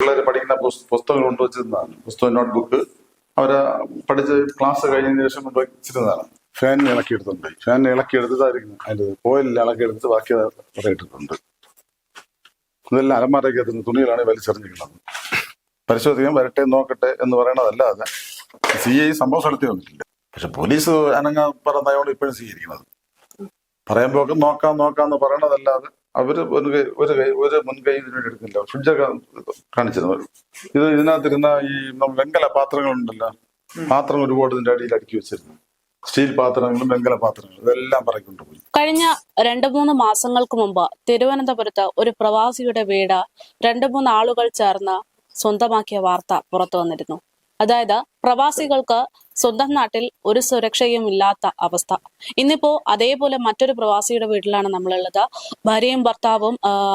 പിള്ളേർ പഠിക്കുന്ന പുസ്- പുസ്തകങ്ങൾ കൊണ്ടുവച്ചിരുന്നതാണ് പുസ്തകം നോട്ട്ബുക്ക്. അവർ പഠിച്ച് ക്ലാസ് കഴിഞ്ഞതിന് ശേഷം കൊണ്ടുവച്ചിരുന്നതാണ് ഫാൻ ഇളക്കിയെടുത്തുണ്ട് ഫാൻ ഇളക്കിയെടുത്തതായിരിക്കും അതിന്റെ കോയിലിൽ ഇളക്കിയെടുത്ത് ബാക്കി ഇട്ടിട്ടുണ്ട്. ഇതെല്ലാം അലമാരയ്ക്ക് എത്തുന്ന തുണികളാണ് വലിച്ചെറിഞ്ഞിരിക്കുന്നത് പരിശോധിക്കാൻ വരട്ടെ നോക്കട്ടെ എന്ന് പറയണതല്ലാതെ സി ഐ സംഭവ സ്ഥലത്തിൽ വന്നിട്ടില്ല. പക്ഷെ പോലീസ് അനങ്ങ പറഞ്ഞതുകൊണ്ട് ഇപ്പോഴും സ്വീകരിക്കുന്നത്. പറയുമ്പോൾ നോക്കാം നോക്കാം എന്ന് പറയണതല്ലാതെ അവർ ഒരു കൈ ഒരു കൈ ഒരു മുൻകൈ ഇതിനു വേണ്ടി എടുക്കുന്നില്ല. ഫ്രിഡ്ജൊക്കെ കാണിച്ചിരുന്നു ഇത് ഇതിനകത്തിരുന്ന ഈ വെങ്കല പാത്രങ്ങളുണ്ടല്ലോ പാത്രം ഒരുപാട് ഇതിന്റെ അടിയിൽ അടുക്കി വെച്ചിരുന്നു. സ്റ്റീൽ പാത്രങ്ങളും വെങ്കല പാത്രങ്ങളും ഇതെല്ലാം പറയുന്നുണ്ട് കഴിഞ്ഞ രണ്ട് മൂന്ന് മാസങ്ങൾക്ക് മുമ്പ് തിരുവനന്തപുരത്ത് ഒരു പ്രവാസിയുടെ വീട് രണ്ട് മൂന്ന് ആളുകൾ ചേർന്ന് സ്വന്തമാക്കിയ വാർത്ത പുറത്തു വന്നിരുന്നു. അതായത് പ്രവാസികൾക്ക് സ്വന്തം നാട്ടിൽ ഒരു സുരക്ഷയും ഇല്ലാത്ത അവസ്ഥ. ഇന്നിപ്പോ അതേപോലെ മറ്റൊരു പ്രവാസിയുടെ വീട്ടിലാണ് നമ്മളുള്ളത്. ഭാര്യയും ഭർത്താവും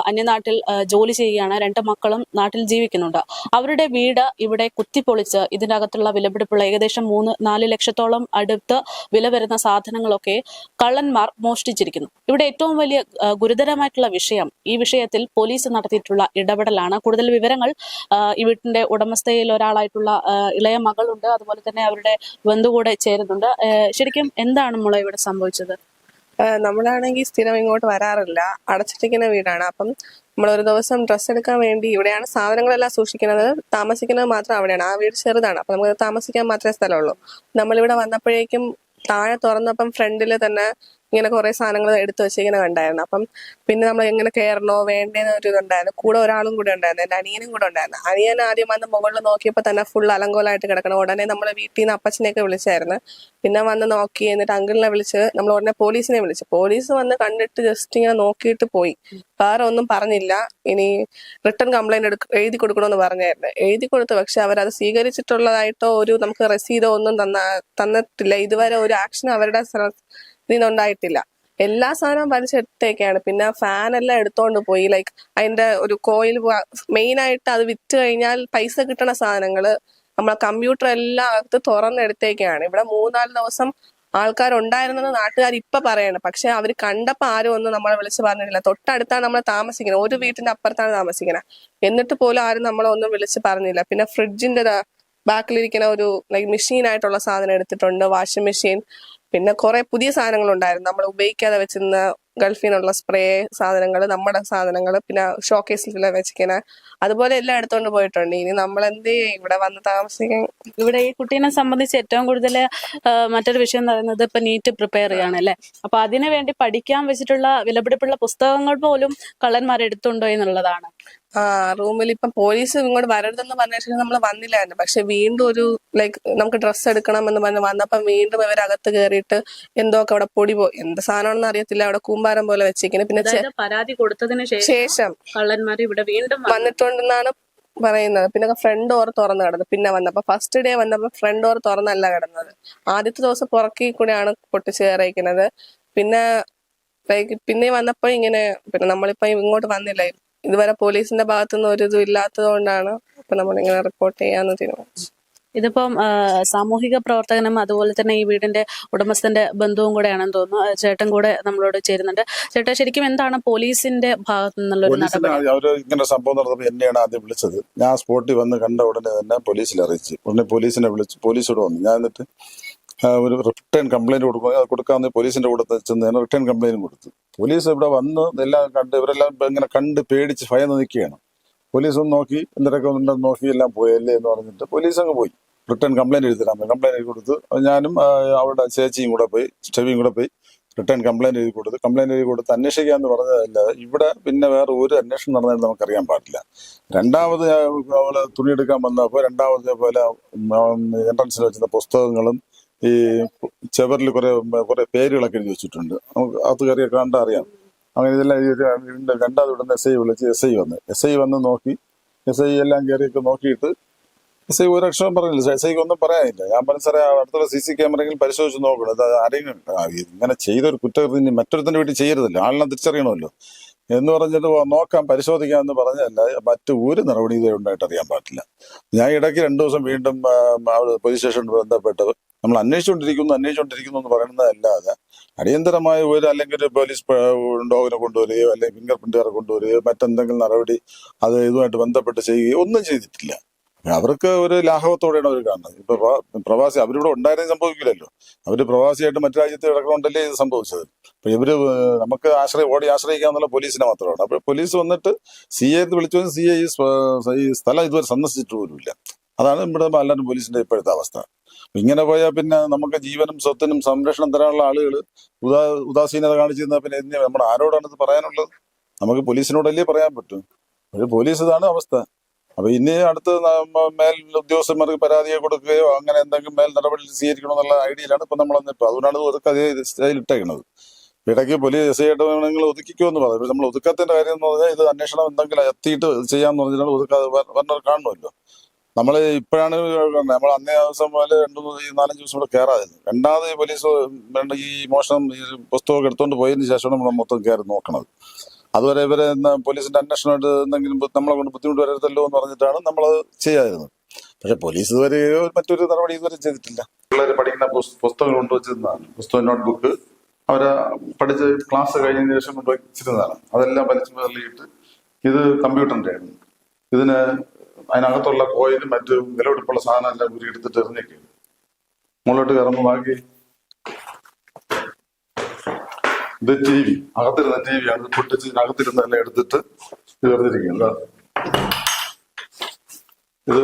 അന്യനാട്ടിൽ ജോലി ചെയ്യുകയാണ്. രണ്ട് മക്കളും നാട്ടിൽ ജീവിക്കുന്നുണ്ട്. അവരുടെ വീട് ഇവിടെ കുത്തിപ്പൊളിച്ച് ഇതിനകത്തുള്ള വിലപിടിപ്പുള്ള ഏകദേശം മൂന്ന് നാല് ലക്ഷത്തോളം അടുത്ത് വില വരുന്ന സാധനങ്ങളൊക്കെ കള്ളന്മാർ മോഷ്ടിച്ചിരിക്കുന്നു. ഇവിടെ ഏറ്റവും വലിയ ഗുരുതരമായിട്ടുള്ള വിഷയം ഈ വിഷയത്തിൽ പോലീസ് നടത്തിയിട്ടുള്ള ഇടപെടലാണ്. കൂടുതൽ വിവരങ്ങൾ ഈ വീട്ടിന്റെ ഉടമസ്ഥയിൽ ഒരാളായിട്ടുള്ള ഇളയ മകളുണ്ട്. അതുപോലെ തന്നെ അവരുടെ ബന്ധു കൂടെ ചേരുന്നുണ്ട് ശരിക്കും എന്താണ് മോളെ ഇവിടെ സംഭവിച്ചത്? നമ്മളാണെങ്കിൽ സ്ഥിരം ഇങ്ങോട്ട് വരാറില്ല. അടച്ചിട്ടിരിക്കുന്ന വീടാണ്. അപ്പം നമ്മൾ ഒരു ദിവസം ഡ്രസ്സ് എടുക്കാൻ വേണ്ടി ഇവിടെയാണ് സാധനങ്ങളെല്ലാം സൂക്ഷിക്കുന്നത്. താമസിക്കുന്നത് മാത്രം അവിടെയാണ്. ആ വീട് ചെറുതാണ്. അപ്പം നമുക്ക് താമസിക്കാൻ മാത്രമേ സ്ഥലമുള്ളൂ. നമ്മളിവിടെ വന്നപ്പോഴേക്കും താഴെ തുറന്നപ്പം ഫ്രണ്ടിൽ തന്നെ ഇങ്ങനെ കുറെ സാധനങ്ങൾ എടുത്തു വെച്ചിങ്ങനെ കണ്ടായിരുന്നു. അപ്പം പിന്നെ നമ്മൾ എങ്ങനെ കയറണോ വേണ്ടേന്ന് ഒരു ഇതുണ്ടായിരുന്നു. കൂടെ ഒരാളും കൂടെ ഉണ്ടായിരുന്നു. എന്റെ അനിയനും കൂടെ ഉണ്ടായിരുന്നു. അനിയൻ ആദ്യം വന്ന് മുകളിൽ നോക്കിയപ്പോൾ തന്നെ ഫുൾ അലങ്കോലായിട്ട് കിടക്കണം ഉടനെ നമ്മൾ വീട്ടിൽ നിന്ന് അപ്പച്ചനെയൊക്കെ വിളിച്ചായിരുന്നു. പിന്നെ വന്ന് നോക്കി എന്നിട്ട് അങ്കിളിനെ വിളിച്ച് നമ്മൾ ഉടനെ പോലീസിനെ വിളിച്ചു. പോലീസ് വന്ന് കണ്ടിട്ട് ജസ്റ്റ് ഇങ്ങനെ നോക്കിയിട്ട് പോയി. വേറെ ഒന്നും പറഞ്ഞില്ല. ഇനി റിട്ടേൺ കംപ്ലൈന്റ് എടുക്ക എഴുതി കൊടുക്കണമെന്ന് പറഞ്ഞായിരുന്നു. എഴുതി കൊടുത്തു. പക്ഷെ അവരത് സ്വീകരിച്ചിട്ടുള്ളതായിട്ടോ ഒരു നമുക്ക് റെസീതോ ഒന്നും തന്ന തന്നിട്ടില്ല. ഇതുവരെ ഒരു ആക്ഷൻ അവരുടെ ഇതിന്നുണ്ടായിട്ടില്ല എല്ലാ സാധനവും വലിച്ചെടുത്തേക്കാണ്. പിന്നെ ഫാൻ എല്ലാം എടുത്തോണ്ട് പോയി. ലൈക്ക് അതിന്റെ ഒരു കോയിൽ മെയിൻ ആയിട്ട് അത് വിറ്റ് കഴിഞ്ഞാൽ പൈസ കിട്ടണ സാധനങ്ങൾ നമ്മളെ കമ്പ്യൂട്ടർ എല്ലാം അകത്ത് തുറന്നെടുത്തേക്കാണ്. ഇവിടെ മൂന്നാൽ ദിവസം ആൾക്കാരുണ്ടായിരുന്നെന്ന് നാട്ടുകാർ ഇപ്പൊ പറയണം. പക്ഷെ അവർ കണ്ടപ്പോ ആരും ഒന്നും നമ്മളെ വിളിച്ച് പറഞ്ഞിട്ടില്ല. തൊട്ടടുത്താണ് നമ്മൾ താമസിക്കുന്നത് ഒരു വീട്ടിന്റെ അപ്പുറത്താണ് താമസിക്കുന്നത് എന്നിട്ട് പോലും ആരും നമ്മളെ ഒന്നും വിളിച്ച് പറഞ്ഞില്ല. പിന്നെ ഫ്രിഡ്ജിന്റെ ബാക്കിലിരിക്കുന്ന ഒരു ലൈക്ക് മെഷീൻ ആയിട്ടുള്ള സാധനം എടുത്തിട്ടുണ്ട്. വാഷിംഗ് മെഷീൻ പിന്നെ കുറെ പുതിയ സാധനങ്ങൾ ഉണ്ടായിരുന്നു നമ്മൾ ഉപയോഗിക്കാതെ വെച്ചിരുന്ന ഗൾഫിൽ നിന്നുള്ള സ്പ്രേ സാധനങ്ങൾ നമ്മുടെ സാധനങ്ങൾ പിന്നെ ഷോക്കേസിൽ വെച്ചിരിക്കുന്ന അതുപോലെ എല്ലാം എടുത്തോണ്ട് പോയിട്ടുണ്ട്. ഇനി നമ്മൾ എന്ത് ഇവിടെ വന്ന് താമസിക്കാൻ ഇവിടെ ഈ കുട്ടീനെ സംബന്ധിച്ച് ഏറ്റവും കൂടുതൽ മറ്റൊരു വിഷയം എന്ന് പറയുന്നത് ഇപ്പൊ നീറ്റ് പ്രിപ്പയർ ചെയ്യാണ് അല്ലെ? അപ്പൊ അതിനു വേണ്ടി പഠിക്കാൻ വെച്ചിട്ടുള്ള വിലപിടിപ്പുള്ള പുസ്തകങ്ങൾ പോലും കള്ളന്മാർ എടുത്തുണ്ടോ എന്നുള്ളതാണ്. ആ റൂമിൽ ഇപ്പം പോലീസ് ഇങ്ങോട്ട് വരരുതെന്ന് പറഞ്ഞ ശേഷം നമ്മൾ വന്നില്ലായിരുന്നു. പക്ഷെ വീണ്ടും ഒരു ലൈക്ക് നമുക്ക് ഡ്രസ്സ് എടുക്കണം എന്ന് പറഞ്ഞ് വന്നപ്പം വീണ്ടും ഇവരകത്ത് കയറിയിട്ട് എന്തോ ഒക്കെ അവിടെ പൊടി പോയി എന്ത് സാധനമാണെന്ന് അറിയത്തില്ല. അവിടെ കൂമ്പാരം പോലെ വെച്ചിരിക്കുന്നത് പിന്നെ പരാതി കൊടുത്തതിന് ശേഷം കള്ളന്മാർ ഇവിടെ വീണ്ടും വന്നു. വന്നിട്ടുണ്ടെന്നാണ് പറയുന്നത്. പിന്നെ ഫ്രണ്ട് ഡോർ തുറന്ന് കിടന്നത് പിന്നെ വന്നപ്പോ ഫസ്റ്റ് ഡേ വന്നപ്പോ ഫ്രണ്ട് ഡോർ തുറന്നല്ല കിടന്നത്. ആദ്യത്തെ ദിവസം പുറക്കി കൂടെയാണ് പൊട്ടിച്ച് കയറിയിരിക്കുന്നത് പിന്നെ പിന്നെ വന്നപ്പോ ഇങ്ങനെ പിന്നെ നമ്മളിപ്പോ ഇങ്ങോട്ട് വന്നില്ല? ഇതുവരെ പോലീസിന്റെ ഭാഗത്തുനിന്ന് ഒരു ഇതും ഇല്ലാത്തത് കൊണ്ടാണ് അപ്പൊ നമ്മളിങ്ങനെ റിപ്പോർട്ട് ചെയ്യാന്ന് തീരുമാനിച്ചു ഇതിപ്പം സാമൂഹിക പ്രവർത്തകനും അതുപോലെ തന്നെ ഈ വീടിന്റെ ഉടമസ്ഥന്റെ ബന്ധുവും കൂടെയാണെന്ന് തോന്നുന്നു. ചേട്ടൻ കൂടെ നമ്മളോട് ചേരുന്നുണ്ട്. ചേട്ടാ ശരിക്കും എന്താണ് പോലീസിന്റെ ഭാഗത്തു നിന്നുള്ള ഇങ്ങനെ സംഭവം നടന്നപ്പോൾ എന്നെയാണ് ആദ്യം വിളിച്ചത്. ഞാൻ സ്പോട്ടിൽ വന്ന് കണ്ട ഉടനെ തന്നെ പോലീസിൽ അറിയിച്ചു. ഉടനെ പോലീസിനെ വിളിച്ചു പോലീസോട് വന്നു. ഞാൻ എന്നിട്ട് ഒരു റിട്ടേൺ കംപ്ലൈന്റ് കൊടുക്കുക കൊടുക്കാമെന്ന് പോലീസിന്റെ കൂടെ ചെന്ന് റിട്ടേൺ കംപ്ലൈന്റ് കൊടുത്തു. പോലീസ് ഇവിടെ വന്ന് എല്ലാം കണ്ട് ഇവരെല്ലാം ഇങ്ങനെ കണ്ട് പേടിച്ച് ഭയന്ന് നിൽക്കുകയാണ് പോലീസ് ഒന്ന് നോക്കി എന്തൊക്കെ ഉണ്ടെന്ന് നോക്കി എല്ലാം പോയല്ലേ എന്ന് പറഞ്ഞിട്ട് പോലീസ് അങ്ങ് പോയി. റിട്ടേൺ കംപ്ലൈന്റ് എഴുതി തരാൻ കംപ്ലൈന്റ് എഴുതി കൊടുത്തു. ഞാനും അവിടെ ചേച്ചിയും കൂടെ പോയി സ്റ്റെവിയും കൂടെ പോയി റിട്ടേൺ കംപ്ലൈന്റ് എഴുതി കൊടുത്തു. കംപ്ലൈന്റ് എഴുതി കൊടുത്ത് അന്വേഷിക്കാമെന്ന് പറഞ്ഞതല്ലാതെ ഇവിടെ പിന്നെ വേറെ ഒരു അന്വേഷണം നടന്നാലും നമുക്കറിയാൻ പാടില്ല. രണ്ടാമത് അവൾ തുണിയെടുക്കാൻ വന്നപ്പോൾ രണ്ടാമത് പോലെ എൻട്രൻസിൽ വെച്ചിരുന്ന പുസ്തകങ്ങളും ഈ ചെവറിൽ കുറെ കുറെ പേരുകളൊക്കെ എഴുതി വെച്ചിട്ടുണ്ട്. നമുക്ക് അത് കയറിയ കണ്ട അറിയാം. അങ്ങനെ ഇതെല്ലാം വീണ്ടും രണ്ടാമത് ഇവിടുന്ന് എസ് ഐ വിളിച്ച് എസ് ഐ വന്ന്. എസ് ഐ വന്ന് നോക്കി. എസ് ഐ എല്ലാം കയറിയൊക്കെ നോക്കിയിട്ട് എസ് ഐ ഒരു അക്ഷരം പറഞ്ഞില്ല. എസ് ഐക്ക് ഒന്നും പറയാനില്ല. ഞാൻ പറഞ്ഞു സാറേ അടുത്തുള്ള സി സി ക്യാമറയിൽ പരിശോധിച്ച് നോക്കണം. ഇത് ആരെങ്കിലും ഇങ്ങനെ ചെയ്ത ഒരു കുറ്റകൃത്യം മറ്റൊരുത്തിന്റെ വീട്ടിൽ ചെയ്യരുതല്ലോ. ആളിനെ തിരിച്ചറിയണമല്ലോ. എന്ന് പറഞ്ഞിട്ട് നോക്കാം പരിശോധിക്കാം എന്ന് പറഞ്ഞല്ല മറ്റു ഒരു നടപടി ഇതേ ഉണ്ടായിട്ട് അറിയാൻ പാടില്ല. ഞാൻ ഇടയ്ക്ക് രണ്ടു ദിവസം വീണ്ടും പോലീസ് സ്റ്റേഷനിൽ ബന്ധപ്പെട്ട് നമ്മൾ അന്വേഷിച്ചുകൊണ്ടിരിക്കുന്നു അന്വേഷിച്ചുകൊണ്ടിരിക്കുന്നു എന്ന് പറയുന്നതല്ലാതെ അടിയന്തരമായ ഒരു അല്ലെങ്കിൽ ഒരു പോലീസ് ഡോഗിനെ കൊണ്ടുവരികയോ അല്ലെങ്കിൽ ഫിംഗർ പ്രിന്റുകാരെ കൊണ്ടുവരികയോ മറ്റെന്തെങ്കിലും നടപടി അത് ഇതുമായിട്ട് ബന്ധപ്പെട്ട് ചെയ്യുകയോ ഒന്നും ചെയ്തിട്ടില്ല. അവർക്ക് ഒരു ലാഘവത്തോടെയാണ് അവർ കാണുന്നത്. ഇപ്പൊ പ്രവാസി അവരിവിടെ ഉണ്ടായിരുന്നു സംഭവിക്കില്ലല്ലോ. അവർ പ്രവാസിയായിട്ട് മറ്റു രാജ്യത്ത് കിടക്കണോണ്ടല്ലേ ഇത് സംഭവിച്ചത്. അപ്പൊ ഇവർ നമുക്ക് ആശ്രയം ഓടി ആശ്രയിക്കാന്നുള്ള പോലീസിനെ മാത്രമാണ്. അപ്പൊ പോലീസ് വന്നിട്ട് സി എ വിളിച്ചു സി എ ഈ സ്ഥലം ഇതുവരെ സന്ദർശിച്ചിട്ട് പോലുമില്ല. അതാണ് ഇവിടെ എല്ലാവരും പോലീസിന്റെ ഇപ്പോഴത്തെ അവസ്ഥ. ഇങ്ങനെ പോയാൽ പിന്നെ നമുക്ക് ജീവനും സ്വത്തിനും സംരക്ഷണം തരാനുള്ള ആളുകൾ ഉദാ ഉദാസീനത കാണിച്ചിരുന്നാൽ പിന്നെ എന്തിനാ? നമ്മൾ ആരോടാണ് ഇത് പറയാനുള്ളത്? നമുക്ക് പോലീസിനോടല്ലേ പറയാൻ പറ്റും? ഒരു പോലീസ് ഇതാണ് അവസ്ഥ. അപ്പൊ ഇനി അടുത്ത് മേൽ ഉദ്യോഗസ്ഥന്മാർക്ക് പരാതിയെ കൊടുക്കുകയോ അങ്ങനെ എന്തെങ്കിലും മേൽ നടപടി സ്വീകരിക്കണോ എന്നുള്ള ഐഡിയയിലാണ് ഇപ്പൊ നമ്മൾ ഇപ്പൊ അതുകൊണ്ടാണ് ഇത് ഒതുക്ക അതേ സ്റ്റൈൽ ഇട്ടേക്കുന്നത് ഇടയ്ക്ക് പോലീസ് എസ് ആയിട്ട് നിങ്ങൾ ഒതുക്കിക്കോ എന്ന് പറയും. നമ്മൾ ഒതുക്കത്തിന്റെ കാര്യം എന്ന് പറഞ്ഞാൽ ഇത് അന്വേഷണം എന്തെങ്കിലും എത്തിയിട്ട് ചെയ്യാന്ന് പറഞ്ഞാൽ ഒതുക്കാതെ വരണവർ കാണുമല്ലോ നമ്മൾ ഇപ്പോഴാണ് നമ്മൾ അന്നേ ദിവസം പോലെ രണ്ടു നാലഞ്ച് ദിവസം കൂടെ കയറാതിരുന്നു രണ്ടാമത് പോലീസ് വേണ്ട ഈ മോഷണം ഈ പുസ്തകമൊക്കെ എടുത്തുകൊണ്ട് പോയതിന് ശേഷമാണ് നമ്മൾ മൊത്തം കയറി നോക്കണത്. അതുവരെ ഇവരെ പോലീസിന്റെ അന്വേഷണമായിട്ട് എന്തെങ്കിലും നമ്മളെ കൊണ്ട് ബുദ്ധിമുട്ട് വരരുതല്ലോ എന്ന് പറഞ്ഞിട്ടാണ് നമ്മൾ ചെയ്യാതിരുന്നത്. പക്ഷെ പോലീസ് ഇതുവരെ മറ്റൊരു നടപടി ഇതുവരെ ചെയ്തിട്ടില്ല. പിള്ളേർ പഠിക്കുന്ന പുസ്തകം പുസ്തകങ്ങൾ കൊണ്ടുവച്ചിരുന്നതാണ് പുസ്തകം നോട്ട്ബുക്ക് അവരെ പഠിച്ച് ക്ലാസ് കഴിഞ്ഞതിന് ശേഷം കൊണ്ടുവച്ചിരുന്നതാണ് അതെല്ലാം വലിച്ചു തള്ളിയിട്ട് ഇത് കമ്പ്യൂട്ടറിന്റെ ആയിരുന്നു ഇതിന് അതിനകത്തുള്ള കോയിലും മറ്റു വിലപിടിപ്പുള്ള സാധനം എല്ലാം ഊരി എടുത്തിട്ട് എറിഞ്ഞൊക്കെ. മുകളിലോട്ട് കയറുമ്പോൾ ബാക്കി ഇത് ടി വി അകത്തിരുന്ന ടി വി ആണ് പൊട്ടിച്ച് അകത്തിരുന്നെല്ലാം എടുത്തിട്ട് ഇത് എറിഞ്ഞിരിക്കുന്നത് ഇത്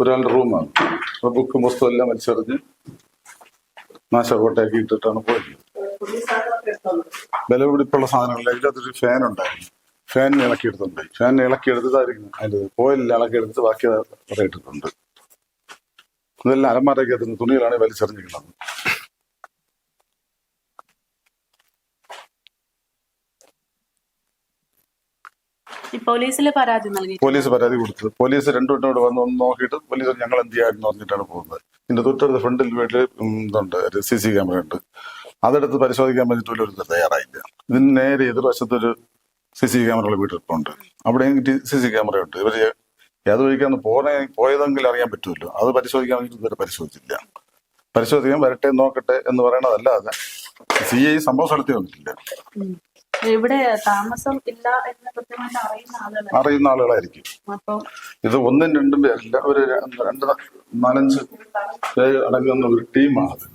ഒരാളുടെ റൂമാണ്. ബുക്കും പുസ്തകം എല്ലാം വലിച്ചെറിഞ്ഞ് നാശകോട്ടയാക്കി ഇട്ടിട്ടാണ് പോയത്. വിലപിടിപ്പുള്ള സാധനങ്ങളില്ല ഇതിനകത്തൊരു ഫാൻ ഉണ്ടായിരുന്നു. ഫാൻ ഇളക്കിയെടുത്തുണ്ട് ഫാൻ ഇളക്കിയെടുത്തതായിരിക്കും അതിന്റെ കോയിലിൽ ഇളക്കിയെടുത്ത് ബാക്കി അവിടെ ഇട്ടിട്ടുണ്ട്. ഇതെല്ലാം അലമാരയ്ക്ക് എത്തുന്ന തുണികളാണ് വലിച്ചെറിഞ്ഞിരിക്കുന്നത് പോലീസിൽ പരാതി നൽകി പോലീസ് പരാതി കൊടുത്തത് പോലീസ് രണ്ടു വട്ടം വന്ന് ഒന്ന് നോക്കിയിട്ട് പോലീസ് ഞങ്ങൾ എന്ത് ചെയ്യാമെന്ന് പറഞ്ഞിട്ടാണ് പോകുന്നത്. ഇതിന്റെ തൊട്ടടുത്ത ഫ്രണ്ടിൽ വീട്ടിൽ ഇതുണ്ട് സി സി ക്യാമറ ഉണ്ട്. അതെടുത്ത് പരിശോധിക്കാൻ വേണ്ടിയിട്ട് ഒരു തയ്യാറായില്ല. ഇതിന് നേരെ എതിർവശത്തൊരു സി സി ക്യാമറ അവിടെ എനിക്ക് സി സി ക്യാമറ ഉണ്ട്. ഇവർ ഏത് വഴിക്കാന്ന് പോണേ പോയതെങ്കിൽ അറിയാൻ പറ്റുമല്ലോ. അത് പരിശോധിക്കാൻ വേണ്ടിയിട്ട് ഇതുവരെ പരിശോധിച്ചില്ല പരിശോധിക്കാൻ വരട്ടെ നോക്കട്ടെ എന്ന് പറയണതല്ലാതെ സി ഐ സംഭവ സ്ഥലത്തിൽ വന്നിട്ടില്ല. ഇവിടെ താമസം ഇല്ല എന്ന് കൃത്യമായിട്ട് അറിയുന്ന ആളുകൾ അറിയുന്ന ആളുകളായിരിക്കും. ഇത് ഒന്നും രണ്ടും പേരില്ല ഒരു രണ്ട് രണ്ട് നാലഞ്ച് പേര് അടങ്ങുന്ന ഒരു ടീമാണ് അത്.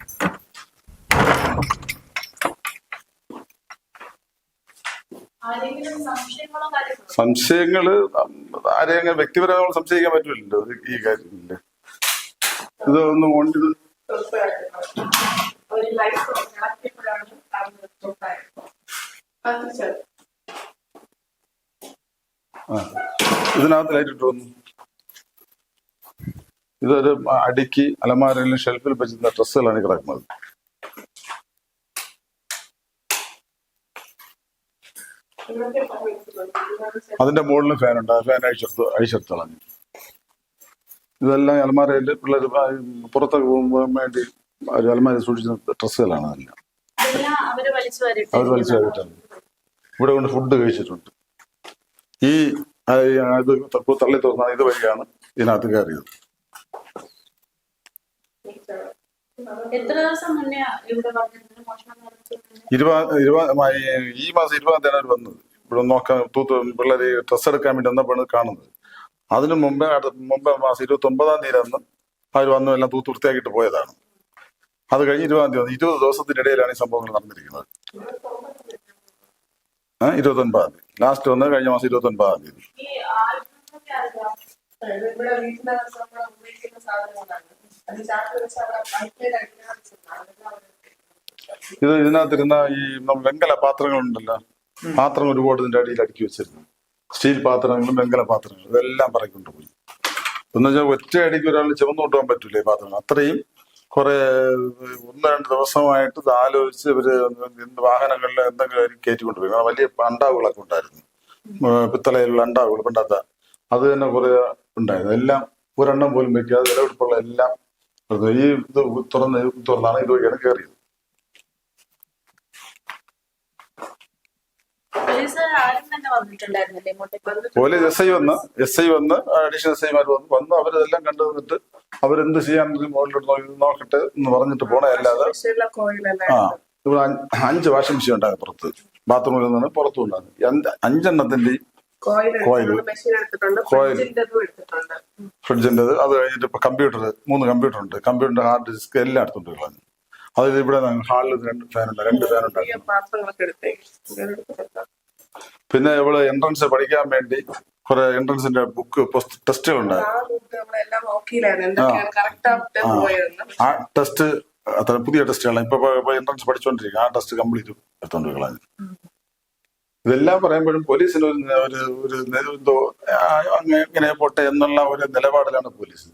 സംശയങ്ങളോ ആരെയും വ്യക്തിപരമായി സംശയിക്കാൻ പറ്റില്ലല്ലോ ഈ കാര്യത്തിൽ. ഇത് ഒന്ന് കൊണ്ട് ഇതിനകത്ത് ലൈറ്റ് ഇട്ട് വന്നു. ഇതൊരു അടുക്കി അലമാരയിലും ഷെൽഫിൽ വെച്ചിരുന്ന ഡ്രസ്സുകളാണ് കിടക്കുന്നത്. അതിന്റെ മുകളിൽ ഫാൻ ഉണ്ട്. ആ ഫാൻ അഴിച്ചെടുത്ത് അഴിച്ചെടുത്ത് കളഞ്ഞു. ഇതെല്ലാം അലമാരയിൽ പിള്ളേർ പുറത്തൊക്കെ പോകുമ്പോൾ വേണ്ടി ഒരു അലമാര സൂക്ഷിച്ച ഡ്രസ്സുകളാണ് അതെല്ലാം. അവർ വലിച്ചു കയറിയിട്ടാണ് ഇവിടെ കൊണ്ട് ഫുഡ് കഴിച്ചിട്ടുണ്ട്. ഈ ഇത് തള്ളി തുറന്ന ഇത് വഴിയാണ് ഇതിനകത്ത് കയറിയത്. ഇരുപത് ഇരുപത് ഈ മാസം ഇരുപതാം തീയതി വന്നത്. നോക്കാൻ തൂത്ത് പിള്ളേർ ഡ്രസ്സ് എടുക്കാൻ വേണ്ടി വന്നപ്പോഴാണ് കാണുന്നത്. അതിനു മുമ്പേ മുമ്പേ മാസം ഇരുപത്തി ഒമ്പതാം തീയതി അന്ന് അവർ വന്നു എല്ലാം തൂത്ത് വൃത്തിയാക്കിയിട്ട് പോയതാണ്. അത് കഴിഞ്ഞ് ഇരുപതാം തീയതി. ഇരുപത് ദിവസത്തിനിടയിലാണ് ഈ സംഭവങ്ങൾ നടന്നിരിക്കുന്നത്. ആ ഇരുപത്തി ഒൻപതാം തീയതി. ലാസ്റ്റ് വന്ന് കഴിഞ്ഞ മാസം ഇരുപത്തി ഒൻപതാം തീയതി ഇത് ഇവിടെ ഇതിനകത്തിരുന്ന ഈ വെങ്കല പാത്രങ്ങളുണ്ടല്ലോ. പാത്രം ഒരുപാട് ഇതിന്റെ അടിയിൽ അടുക്കി വെച്ചിരുന്നു. സ്റ്റീൽ പാത്രങ്ങളും വെങ്കല പാത്രങ്ങളും ഇതെല്ലാം പറയിക്കൊണ്ട് പോയി. എന്ന് വെച്ചാൽ ഒറ്റ അടിക്ക് ഒരാൾ ചുമന്നു കൊണ്ടുപോകാൻ പറ്റൂല ഈ പാത്രങ്ങൾ അത്രയും കുറെ ഒന്ന് രണ്ട് ദിവസമായിട്ട് ഇത് ആലോചിച്ച് ഇവർ എന്ത് വാഹനങ്ങളിൽ എന്തെങ്കിലും ആയിരിക്കും കയറ്റി കൊണ്ടുപോയി കാരണം വലിയ അണ്ടാവുകളൊക്കെ ഉണ്ടായിരുന്നു. പിത്തളയിലുള്ള അണ്ടാവുകൾ പണ്ടാത്ത. അത് തന്നെ കുറെ ഉണ്ടായിരുന്നു. എല്ലാം ഒരെണ്ണം പോലും വെക്കാതെ വിലവെടുപ്പുള്ള എല്ലാം. ഈ ഇത് തുറന്ന് തുറന്നാണ് ഇത് വഴിയാണ് കയറിയത്. പോലീസ് എസ് ഐ വന്ന് എസ് ഐ വന്ന് അഡീഷണൽ എസ് ഐമാർ വന്ന് വന്ന് അവരിതെല്ലാം കണ്ടു വന്നിട്ട് അവരെന്ത് ചെയ്യാൻ മുകളിലോട്ട് നോക്കി നോക്കട്ടെ എന്ന് പറഞ്ഞിട്ട് പോണേ അല്ലാതെ ആ ഇവിടെ അഞ്ച് വാഷിംഗ് മെഷീൻ ഉണ്ടാകും പുറത്ത്. ബാത്റൂമിൽ നിന്നാണ് പുറത്തു ഉണ്ടാകുന്നത് അഞ്ചെണ്ണത്തിന്റെ കോയിൽ കോയിൽ. ഫ്രിഡ്ജിന്റെ അത് കഴിഞ്ഞിട്ട് ഇപ്പൊ കമ്പ്യൂട്ടർ മൂന്ന് കമ്പ്യൂട്ടർ ഉണ്ട് കമ്പ്യൂട്ടറിന്റെ ഹാർഡ് ഡിസ്ക് എല്ലാം എടുത്തുണ്ട് കളഞ്ഞു. അതിൽ ഇവിടെ ഹാളിൽ രണ്ട് ഫാൻ ഉണ്ട് രണ്ട് ഫാൻ ഉണ്ടായിരുന്നു പിന്നെ ഇവൾ എൻട്രൻസ് പഠിക്കാൻ വേണ്ടി കുറെ എൻട്രൻസിന്റെ ബുക്ക് ടെസ്റ്റുകൾ ഉണ്ടായിരുന്നു ആ ടെസ്റ്റ് അത്ര പുതിയ ടെസ്റ്റുകളാണ് ഇപ്പൊ എൻട്രൻസ് പഠിച്ചുകൊണ്ടിരിക്കുക ആ ടെസ്റ്റ് കംപ്ലീറ്റ് എടുത്തോണ്ട് കളഞ്ഞു. ഇതെല്ലാം പറയുമ്പോഴും പോലീസിന് ഒരു ഒരു എന്തോ അങ്ങനെ പോട്ടെ എന്നുള്ള ഒരു നിലപാടിലാണ് പോലീസ്.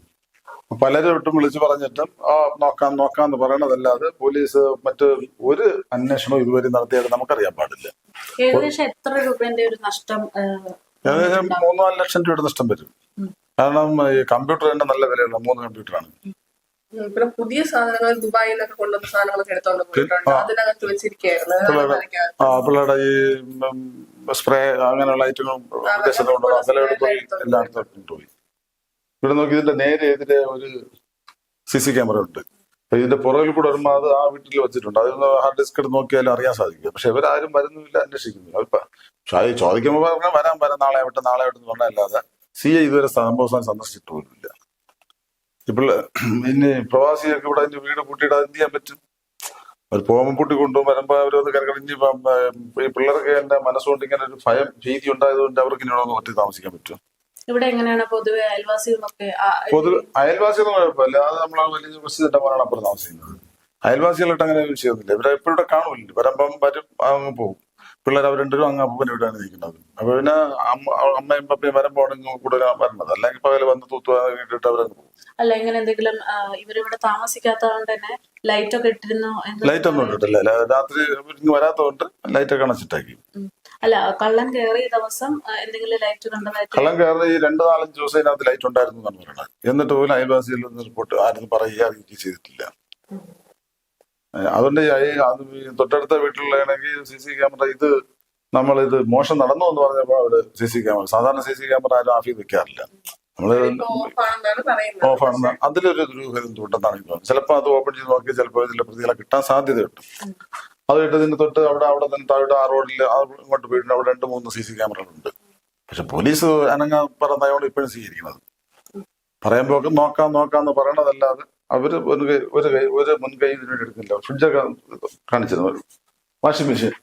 പലരും ഇട്ടും വിളിച്ചു പറഞ്ഞിട്ടും ആ നോക്കാം നോക്കാം എന്ന് പറയണതല്ലാതെ പോലീസ് മറ്റ് ഒരു അന്വേഷണവും ഇതുവരെ നടത്തിയത് നമുക്കറിയാൻ പാടില്ല. ഏകദേശം എത്ര രൂപന്റെ ഒരു നഷ്ടം ഏഹ്, ഏകദേശം മൂന്നാൽ ലക്ഷം രൂപയുടെ നഷ്ടം വരും. കാരണം ഈ കമ്പ്യൂട്ടർ തന്നെ നല്ല വിലയുള്ള മൂന്ന് കമ്പ്യൂട്ടറാണ്. പിന്നെ പുതിയ സാധനങ്ങൾ ദുബായിൽ നിന്നൊക്കെ കൊണ്ടുവന്ന സാധനങ്ങളൊക്കെ എടുത്തോണ്ട് പോയിട്ടുണ്ട്. അതിനകത്ത് വെച്ചിരിക്കുകയായിരുന്നു. പിള്ളേരുടെ- ഈ സ്പ്രേ അങ്ങനെയുള്ള ഐറ്റങ്ങളും വിദേശത്ത് കൊണ്ടുവന്ന എല്ലായിടത്തും കൊണ്ടുപോയി. ഇവിടെ നോക്കി ഇതിന്റെ നേരെ എതിരെ ഒരു സി സി ക്യാമറ ഉണ്ട്. ഇതിന്റെ പുറകിൽ കൂടെ വരുമ്പോൾ അത് ആ വീട്ടിൽ വെച്ചിട്ടുണ്ട്. അതിൽ ഹാർഡ് ഡിസ്ക് എടുത്ത് നോക്കിയാലും അറിയാൻ സാധിക്കും. പക്ഷെ ഇവരാരും വരുന്നില്ല അന്വേഷിക്കുന്നില്ല. അല്പ പക്ഷെ അത് ചോദിക്കുമ്പോൾ പറഞ്ഞാൽ വരാൻ വരാം നാളെ ആവട്ടെ നാളെ വിട്ട് പറഞ്ഞല്ലാതെ സി ഐ ഇതുവരെ സംഭവം സന്ദർശിച്ചിട്ട് പോലുമില്ല. ഇപ്പോൾ ഇനി പ്രവാസികൾക്ക് ഇവിടെ അതിന്റെ വീട് പൂട്ടിയിട്ട് അത് എന്ത് ചെയ്യാൻ പറ്റും? അവർ പോകുമ്പോൾ പൂട്ടി കൊണ്ടുപോകും വരുമ്പോൾ അവരത് കരകടിഞ്ഞ് ഈ പിള്ളേർക്ക് എന്റെ മനസ്സുകൊണ്ട് ഇങ്ങനെ ഒരു ഭയം ഭീതി ഉണ്ടായതുകൊണ്ട് അവർക്ക് ഇനി ഒറ്റ താമസിക്കാൻ പറ്റും ഇവിടെ എങ്ങനെയാണ് പൊതുവെ അയൽവാസികളൊക്കെ ആ, പൊതു അയൽവാസികളൊന്നും കുഴപ്പമില്ല അത് നമ്മൾ വലിയ പോലാണ് അപ്പുറം താമസിക്കുന്നത്. അയൽവാസികളായിട്ട് അങ്ങനെ വിഷയമൊന്നുമില്ല. ഇവരെ എപ്പോഴും ഇവിടെ കാണുമല്ലോ വരുമ്പം വരും അങ്ങ് പോകും. പിള്ളേർ അവർ രണ്ടുപേരും അങ്ങ് അപ്പൂപ്പനെ ഇവിടെയാണ് നിൽക്കുന്നത്. അപ്പൊ പിന്നെ അമ്മ അമ്മയും പപ്പയും വരുമ്പോൾ കൂടുതൽ വരണത് അല്ലെങ്കിൽ പകൽ വന്ന് തൂത്തു ഇട്ടിട്ട് അവരങ്ങ് പോകും. അല്ല ഇങ്ങനെ എന്തെങ്കിലും ഇവരിവിടെ താമസിക്കാത്തതുകൊണ്ട് തന്നെ ലൈറ്റ് ഒക്കെ ഇട്ടിരുന്നു ലൈറ്റ് ഒന്നും ഇട്ടിട്ടില്ല. രാത്രി വരാത്തതുകൊണ്ട് ലൈറ്റ് ഒക്കെ അണച്ചിട്ടാക്കി. അല്ല കള്ളൻ കയറിയ ദിവസം എന്തെങ്കിലും ലൈറ്റ് കണ്ടതായിട്ട് കള്ളം കയറി ഈ രണ്ട് നാലഞ്ച് ദിവസം ഇതിനകത്ത് ലൈറ്റ് ഉണ്ടായിരുന്നു എന്നാണ് പറയുന്നത്. എന്നിട്ട് പോലും അയൽവാസിയിൽ നിന്ന് റിപ്പോർട്ട് ആരും പറയുക അറിയിക്കുകയും ചെയ്തിട്ടില്ല. അതുകൊണ്ട് ഈ അത് തൊട്ടടുത്ത വീട്ടിലാണെങ്കിൽ സി സി ക്യാമറ ഇത് നമ്മൾ ഇത് മോശം നടന്നു എന്ന് പറഞ്ഞപ്പോൾ അവർ സി സി ക്യാമറ സാധാരണ സി സി ക്യാമറ ആരും ഓഫ് ചെയ്ത് വെക്കാറില്ല നമ്മൾ ഓഫ് ആണെന്ന് അതിലൊരു ദുരൂഹം ഉണ്ടെന്നാണ് ചിലപ്പോ ചിലപ്പോൾ അത് ഓപ്പൺ ചെയ്ത് നോക്കി ചിലപ്പോൾ ഇതിലെ പ്രതികളെ കിട്ടാൻ സാധ്യതയുണ്ട് അത് ഇട്ടതിന് തൊട്ട് അവിടെ അവിടെ തന്നെ താഴെ ആ റോഡിൽ ഇങ്ങോട്ട് പോയിട്ടുണ്ട് അവിടെ രണ്ട് മൂന്ന് സി സി ക്യാമറകളുണ്ട്. പക്ഷെ പോലീസ് അനങ്ങ പറഞ്ഞതുകൊണ്ട് ഇപ്പോഴും സ്വീകരിക്കുന്നത്. പറയുമ്പോൾ ഒക്കെ നോക്കാം നോക്കാം എന്ന് പറയണതല്ലാതെ അവർ ഒരു ഒരു കൈ ഒരു മുൻകൈ ഇതിനു വേണ്ടി എടുക്കുന്നില്ല. ഫ്രിഡ്ജൊക്കെ കാണിച്ചിരുന്നു. Washing machine.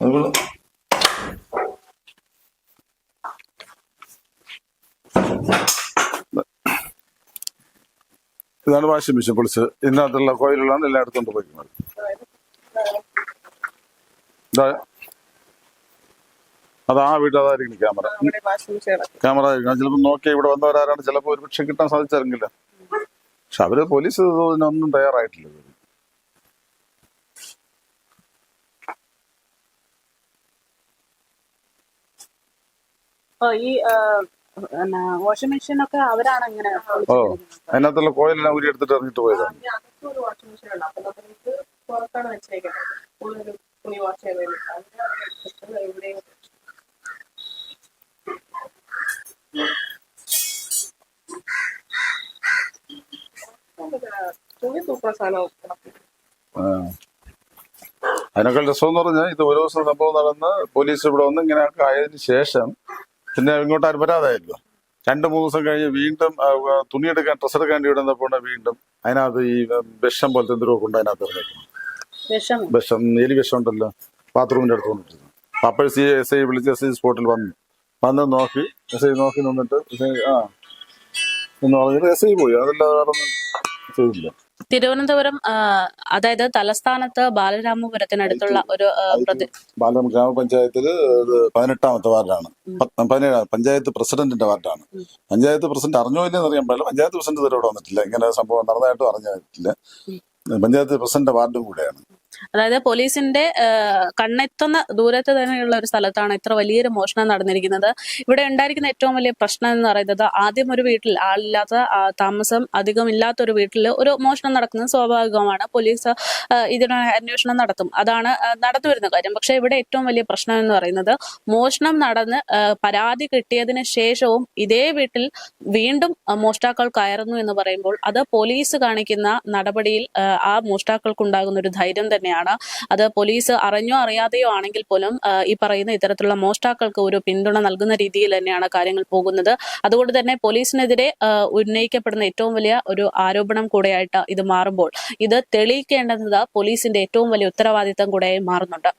അതുകൊണ്ട് ഇതാണ് വാഷിംഗ് മെഷീൻ പൊളിച്ച്. ഇതിനകത്തുള്ള കോയിലുള്ളതാണ് എല്ലാം എടുത്തുകൊണ്ട് പോയിക്കുന്നത്. ഇതാ. അത് ആ വീട്ടിൽ അതായിരിക്കും ക്യാമറ. ക്യാമറ ആയിരിക്കണം. ചിലപ്പോൾ നോക്കി ഇവിടെ വന്നവരാരാണ് ചിലപ്പോൾ ഒരു പക്ഷെ കിട്ടാൻ സാധിച്ചിറങ്ങില്ല പക്ഷെ അവർ പോലീസ് ഇതിനൊന്നും തയ്യാറായിട്ടില്ല ഈ വാഷിംഗ് മെഷീൻ ഒക്കെ അവരാണ് അങ്ങനെ ഓ അതിനകത്തുള്ള കോയിലെല്ലാം ഊരി എടുത്തിട്ട് ഇറങ്ങിട്ട് പോയതാണ് ഈ അകത്ത് ഒരു വാഷിംഗ് മെഷീൻ ഉണ്ട്. അപ്പൊ നമുക്ക് പുറത്താണ് വെച്ചേക്കുന്നത്. ഉള്ളൊരു തുണി വാഷ് ചെയ്യാൻ വേണ്ടി അതിന് അവിടെ എടുത്തിട്ട് എവിടെയും തുണി തൂക്കുന്ന സാധനം ആ. അതിനേക്കാൾ രസം എന്ന് പറഞ്ഞാൽ ഇത് ഒരു ദിവസം സംഭവം നടന്ന് പോലീസ് ഇവിടെ വന്ന് ഇങ്ങനെയൊക്കെ ആയതിനു ശേഷം പിന്നെ ഇങ്ങോട്ട് ആരും വരാതായല്ലോ രണ്ട് മൂന്ന് ദിവസം കഴിഞ്ഞ് വീണ്ടും തുണി എടുക്കാൻ തുണിയെടുക്കാൻ ഡ്രസ്സ് എടുക്കാൻ നിന്നപ്പോൾ വീണ്ടും അതിനകത്ത് ഈ വിഷം പോലത്തെ എന്തൊരു കൊണ്ട് അതിനകത്ത് വിഷമം വിഷം. എലി വിഷം ഉണ്ടല്ലോ. ബാത്റൂമിന്റെ അടുത്ത് കൊണ്ടിരുന്നു അപ്പോൾ സി എസ് ഐ വിളിച്ച് എസ് ഐ സ്പോട്ടിൽ വന്നു. വന്ന് നോക്കി എസ് ഐ നോക്കി നിന്നിട്ട് എസ് ഐ ആ എന്ന് പറഞ്ഞിട്ട് എസ് ഐ പോയി. അതല്ലാതെ വേറെ ഒന്നും ചെയ്തില്ല. തിരുവനന്തപുരം അതായത് തലസ്ഥാനത്ത് ബാലരാമപുരത്തിനടുത്തുള്ള ഒരു ബാലരാമ ഗ്രാമപഞ്ചായത്തിൽ പതിനെട്ടാമത്തെ വാർഡാണ്. പതിനേഴാം പഞ്ചായത്ത് പ്രസിഡന്റിന്റെ വാർഡാണ്. പഞ്ചായത്ത് പ്രസിഡന്റ് അറിഞ്ഞോ ഇല്ലെന്ന് അറിയാൻ പാടില്ല. പഞ്ചായത്ത് പ്രസിഡന്റ് ഇതുവരെ ഇവിടെ വന്നിട്ടില്ല. ഇങ്ങനെ സംഭവം നടന്നതായിട്ടും അറിഞ്ഞിട്ടില്ല. പഞ്ചായത്ത് പ്രസിഡന്റ് വാർഡും കൂടെയാണ്. അതായത് പോലീസിന്റെ കണ്ണെത്തുന്ന ദൂരത്ത് തന്നെയുള്ള ഒരു സ്ഥലത്താണ് ഇത്ര വലിയൊരു മോഷണം നടന്നിരിക്കുന്നത്. ഇവിടെ ഉണ്ടായിരിക്കുന്ന ഏറ്റവും വലിയ പ്രശ്നം എന്ന് പറയുന്നത് ആദ്യം ഒരു വീട്ടിൽ ആളില്ലാത്ത താമസം അധികം ഇല്ലാത്ത ഒരു വീട്ടിൽ ഒരു മോഷണം നടക്കുന്നത് സ്വാഭാവികമാണ്. പോലീസ് ഇതിന് അന്വേഷണം നടത്തും. അതാണ് നടന്നു വരുന്ന കാര്യം. പക്ഷെ ഇവിടെ ഏറ്റവും വലിയ പ്രശ്നം എന്ന് പറയുന്നത് മോഷണം നടന്ന് പരാതി കിട്ടിയതിന് ശേഷവും ഇതേ വീട്ടിൽ വീണ്ടും മോഷ്ടാക്കൾ കയറുന്നു എന്ന് പറയുമ്പോൾ അത് പോലീസ് കാണിക്കുന്ന നടപടിയിൽ ആ, ആ മോഷ്ടാക്കൾക്കുണ്ടാകുന്ന ഒരു ധൈര്യം തന്നെയാണ് തന്നെയാണ്. അത് പോലീസ് അറിഞ്ഞോ അറിയാതെയോ ആണെങ്കിൽ പോലും ഈ പറയുന്ന ഇത്തരത്തിലുള്ള മോഷ്ടാക്കൾക്ക് ഒരു പിന്തുണ നൽകുന്ന രീതിയിൽ തന്നെയാണ് കാര്യങ്ങൾ പോകുന്നത്. അതുകൊണ്ട് തന്നെ പോലീസിനെതിരെ ഉന്നയിക്കപ്പെടുന്ന ഏറ്റവും വലിയ ഒരു ആരോപണം കൂടെയായിട്ട് ഇത് മാറുമ്പോൾ ഇത് തെളിയിക്കേണ്ടത് പോലീസിന്റെ ഏറ്റവും വലിയ ഉത്തരവാദിത്തം കൂടെയായി മാറുന്നുണ്ട്.